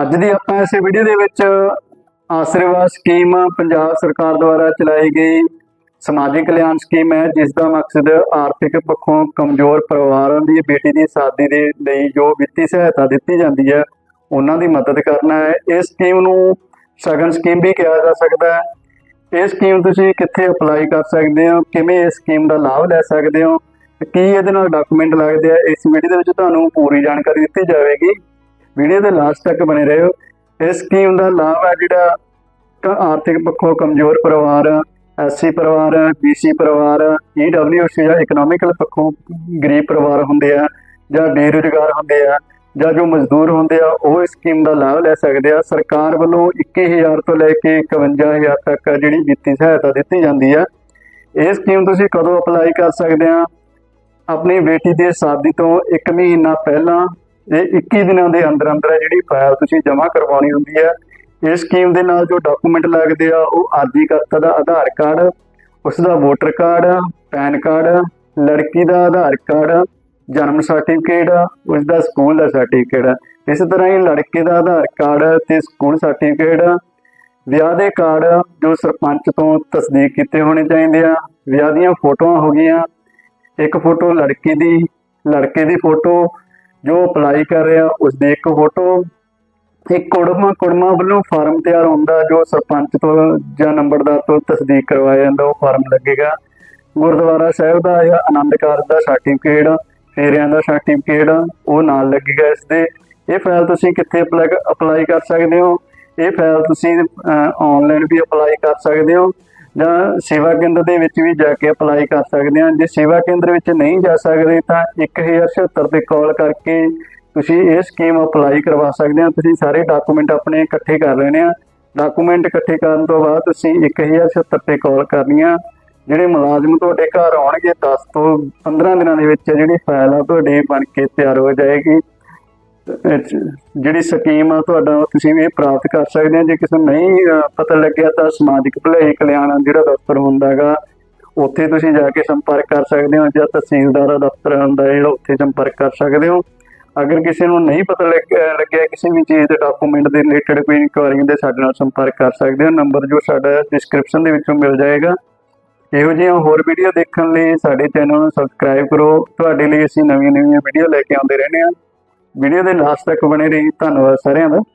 ਅੱਜ ਦੀ ਆਪਾਂ ਇਸ ਵੀਡੀਓ ਦੇ ਵਿੱਚ ਆਸ਼ੀਰਵਾਦ ਸਕੀਮ ਪੰਜਾਬ ਸਰਕਾਰ ਦੁਆਰਾ ਚਲਾਈ ਗਈ ਸਮਾਜਿਕ ਕਲਿਆਣ ਸਕੀਮ ਹੈ, ਜਿਸ ਦਾ ਮਕਸਦ ਆਰਥਿਕ ਪੱਖੋਂ ਕਮਜ਼ੋਰ ਪਰਿਵਾਰਾਂ ਦੀ, ਬੇਟੀ ਦੀ, ਸ਼ਾਦੀ ਦੇ ਲਈ ਜੋ ਵਿੱਤੀ ਸਹਾਇਤਾ ਦਿੱਤੀ ਜਾਂਦੀ ਹੈ, ਉਹਨਾਂ ਦੀ ਮਦਦ ਕਰਨਾ ਹੈ। ਇਸ ਸਕੀਮ ਨੂੰ ਸ਼ਗਨ ਸਕੀਮ ਵੀ ਕਿਹਾ ਜਾ ਸਕਦਾ ਹੈ। ਇਹ ਸਕੀਮ ਤੁਸੀਂ ਕਿੱਥੇ ਅਪਲਾਈ ਕਰ ਸਕਦੇ ਹੋ? ਕਿਵੇਂ ਇਸ ਸਕੀਮ ਦਾ ਲਾਭ ਲੈ ਸਕਦੇ ਹੋ? ਕੀ ਇਹਦੇ ਨਾਲ ਡਾਕੂਮੈਂਟ ਲੱਗਦੇ ਆ? ਇਸ ਵੀਡੀਓ ਦੇ ਵਿੱਚ ਤੁਹਾਨੂੰ ਪੂਰੀ ਜਾਣਕਾਰੀ ਦਿੱਤੀ ਜਾਵੇਗੀ। ਵੀਡੀਓ ਦੇ ਲਾਸਟ ਤੱਕ ਬਣੇ ਰਹੋ। ਇਸ ਸਕੀਮ ਦਾ ਲਾਭ ਹੈ ਜਿਹੜਾ ਆਰਥਿਕ ਪੱਖੋਂ ਕਮਜ਼ੋਰ ਪਰਿਵਾਰ ਐਸਸੀ ਪਰਿਵਾਰ ਬੀਸੀ ਪਰਿਵਾਰ ਈਡਬਲਯੂਸੀ ਜਾਂ ਇਕਨੋਮਿਕਲ ਪੱਖੋਂ ਗਰੀਬ ਪਰਿਵਾਰ ਹੁੰਦੇ ਆ ਜਾਂ ਬੇਰੁਜ਼ਗਾਰ ਹੁੰਦੇ ਆ ਜਾਂ ਜੋ ਮਜ਼ਦੂਰ ਹੁੰਦੇ ਆ, ਉਹ ਇਸ ਸਕੀਮ ਦਾ ਲਾਭ ਲੈ ਸਕਦੇ ਆ। ਸਰਕਾਰ ਵੱਲੋਂ 21000 ਤੋਂ ਲੈ ਕੇ 51000 ਤੱਕ ਜਿਹੜੀ ਵਿੱਤੀ ਸਹਾਇਤਾ ਦਿੱਤੀ ਜਾਂਦੀ ਆ। ਇਹ ਸਕੀਮ ਤੁਸੀਂ ਕਦੋਂ ਅਪਲਾਈ ਕਰ ਸਕਦੇ ਆ? ਆਪਣੀ ਬੇਟੀ ਦੇ ਸ਼ਾਦੀ ਤੋਂ 1 ਮਹੀਨਾ ਪਹਿਲਾਂ ਇਹ 21 ਦਿਨਾਂ ਦੇ ਅੰਦਰ ਅੰਦਰ ਹੈ ਜਿਹੜੀ ਫਾਈਲ ਤੁਸੀਂ ਜਮ੍ਹਾਂ ਕਰਵਾਉਣੀ ਹੁੰਦੀ ਹੈ ਇਸ ਸਕੀਮ ਦੇ ਨਾਲ ਜੋ ਡਾਕੂਮੈਂਟ ਲੱਗਦੇ ਆ, ਉਹ ਅਰਜ਼ੀਕਰਤਾ ਦਾ ਆਧਾਰ ਕਾਰਡ ਉਸ ਦਾ ਵੋਟਰ ਕਾਰਡ, ਪੈਨ ਕਾਰਡ, ਲੜਕੀ ਦਾ ਆਧਾਰ ਕਾਰਡ, ਜਨਮ ਸਰਟੀਫਿਕੇਟ ਉਸ ਦਾ ਸਕੂਲ ਦਾ ਸਰਟੀਫਿਕੇਟ ਇਸ ਤਰ੍ਹਾਂ ਹੀ ਲੜਕੇ ਦਾ ਆਧਾਰ ਕਾਰਡ ਤੇ ਸਕੂਲ ਸਰਟੀਫਿਕੇਟ ਵਿਆਹ ਦੇ ਕਾਰਡ ਜੋ ਸਰਪੰਚ ਤੋਂ ਤਸਦੀਕ ਕੀਤੇ ਹੋਣੇ ਚਾਹੀਦੇ ਆ। ਵਿਆਹ ਦੀਆਂ ਫੋਟੋਆਂ ਹੋ ਗਈਆਂ। ਇੱਕ ਫੋਟੋ ਲੜਕੀ ਦੀ, ਲੜਕੇ ਦੀ ਫੋਟੋ ਜੋ ਅਪਲਾਈ ਕਰ ਰਿਹਾ ਉਸ ਦੀ ਇੱਕ ਫੋਟੋ। ਇੱਕ ਕੁੜਮਾ ਕੁੜਮਾ ਵੱਲੋਂ ਫਾਰਮ ਤਿਆਰ ਹੁੰਦਾ, ਜੋ ਸਰਪੰਚ ਤੋਂ ਜਾਂ ਨੰਬਰਦਾਰ ਤੋਂ ਤਸਦੀਕ ਕਰਵਾਇਆ ਜਾਂਦਾ, ਉਹ ਫਾਰਮ ਲੱਗੇਗਾ। ਗੁਰਦੁਆਰਾ ਸਾਹਿਬ ਦਾ ਜਾਂ ਆਨੰਦ ਕਾਰਜ ਦਾ ਸਰਟੀਫਿਕੇਟ ਫੇਰਿਆਂ ਦਾ ਸਰਟੀਫਿਕੇਟ ਉਹ ਨਾਲ ਲੱਗੇਗਾ ਇਸ ਦੇ। ਇਹ ਫਾਈਲ ਤੁਸੀਂ ਕਿੱਥੇ ਅਪਲਾਈ ਕਰ ਸਕਦੇ ਹੋ? ਇਹ ਫਾਈਲ ਤੁਸੀਂ ਆਨਲਾਈਨ ਵੀ ਅਪਲਾਈ ਕਰ ਸਕਦੇ ਹੋ। ਜਾਂ ਸੇਵਾ ਕੇਂਦਰ ਦੇ ਵਿੱਚ ਵੀ ਜਾ ਕੇ ਅਪਲਾਈ ਕਰ ਸਕਦੇ ਹਾਂ। ਜੇ ਸੇਵਾ ਕੇਂਦਰ ਵਿੱਚ ਨਹੀਂ ਜਾ ਸਕਦੇ, ਤਾਂ 1076 ਤੇ ਕਾਲ ਕਰਕੇ ਤੁਸੀਂ ਇਹ ਸਕੀਮ ਅਪਲਾਈ ਕਰਵਾ ਸਕਦੇ ਹਾਂ। ਤੁਸੀਂ ਸਾਰੇ ਡਾਕੂਮੈਂਟ ਆਪਣੇ ਇਕੱਠੇ ਕਰ ਲੈਣੇ ਆ। ਡਾਕੂਮੈਂਟ ਇਕੱਠੇ ਕਰਨ ਤੋਂ ਬਾਅਦ ਤੁਸੀਂ 1076 ਤੇ ਕਾਲ ਕਰਨੀ ਆ। ਜਿਹੜੇ ਮੁਲਾਜ਼ਮ ਤੁਹਾਡੇ ਘਰ ਆਉਣਗੇ 10 ਤੋਂ 15 ਦਿਨਾਂ ਦੇ ਵਿੱਚ ਜਿਹੜੀ ਫਾਈਲ ਆ, ਤੁਹਾਡੀ ਬਣ ਕੇ ਤਿਆਰ ਹੋ ਜਾਏਗੀ। ਜਿਹੜੀ ਸਕੀਮ ਆ ਤੁਹਾਡਾ, ਤੁਸੀਂ ਇਹ ਪ੍ਰਾਪਤ ਕਰ ਸਕਦੇ ਆ ਜੇ ਕਿਸੇ ਨੂੰ ਨਹੀਂ ਪਤਾ ਲੱਗਿਆ ਤਾਂ ਸਮਾਜਿਕ ਭਲਾਈ ਕਲਿਆਣ ਜਿਹੜਾ ਦਫ਼ਤਰ ਹੁੰਦਾ ਹੈਗਾ, ਉੱਥੇ ਤੁਸੀਂ ਜਾ ਕੇ ਸੰਪਰਕ ਕਰ ਸਕਦੇ ਹੋ ਜਾਂ ਤਹਿਸੀਲਦਾਰ ਦਫ਼ਤਰ ਹੁੰਦਾ ਹੈ, ਜਿਹੜਾ ਉੱਥੇ ਸੰਪਰਕ ਕਰ ਸਕਦੇ ਹੋ। ਅਗਰ ਕਿਸੇ ਨੂੰ ਨਹੀਂ ਪਤਾ ਲੱਗ- ਲੱਗਿਆ ਕਿਸੇ ਵੀ ਚੀਜ਼ ਦੇ ਡਾਕੂਮੈਂਟ ਦੇ ਰਿਲੇਟਡ ਕੋਈ ਇਨਕੁਆਇਰੀ ਦੇ ਸਾਡੇ ਨਾਲ ਸੰਪਰਕ ਕਰ ਸਕਦੇ ਹੋ। ਨੰਬਰ ਜੋ ਸਾਡਾ ਡਿਸਕ੍ਰਿਪਸ਼ਨ ਦੇ ਵਿੱਚੋਂ ਮਿਲ ਜਾਏਗਾ। ਇਹੋ ਜਿਹੀਆਂ ਹੋਰ ਵੀਡੀਓ ਦੇਖਣ ਲਈ ਸਾਡੇ ਚੈਨਲ ਨੂੰ ਸਬਸਕ੍ਰਾਈਬ ਕਰੋ। ਤੁਹਾਡੇ ਲਈ ਅਸੀਂ ਨਵੀਆਂ ਨਵੀਆਂ ਵੀਡੀਓ ਲੈ ਕੇ ਆਉਂਦੇ ਰਹਿੰਦੇ ਹਾਂ। ਵੀਡੀਓ ਦੇ ਲਾਸਟ ਤੱਕ ਬਣੇ ਰਹੀ ਧੰਨਵਾਦ ਸਾਰਿਆਂ ਦਾ।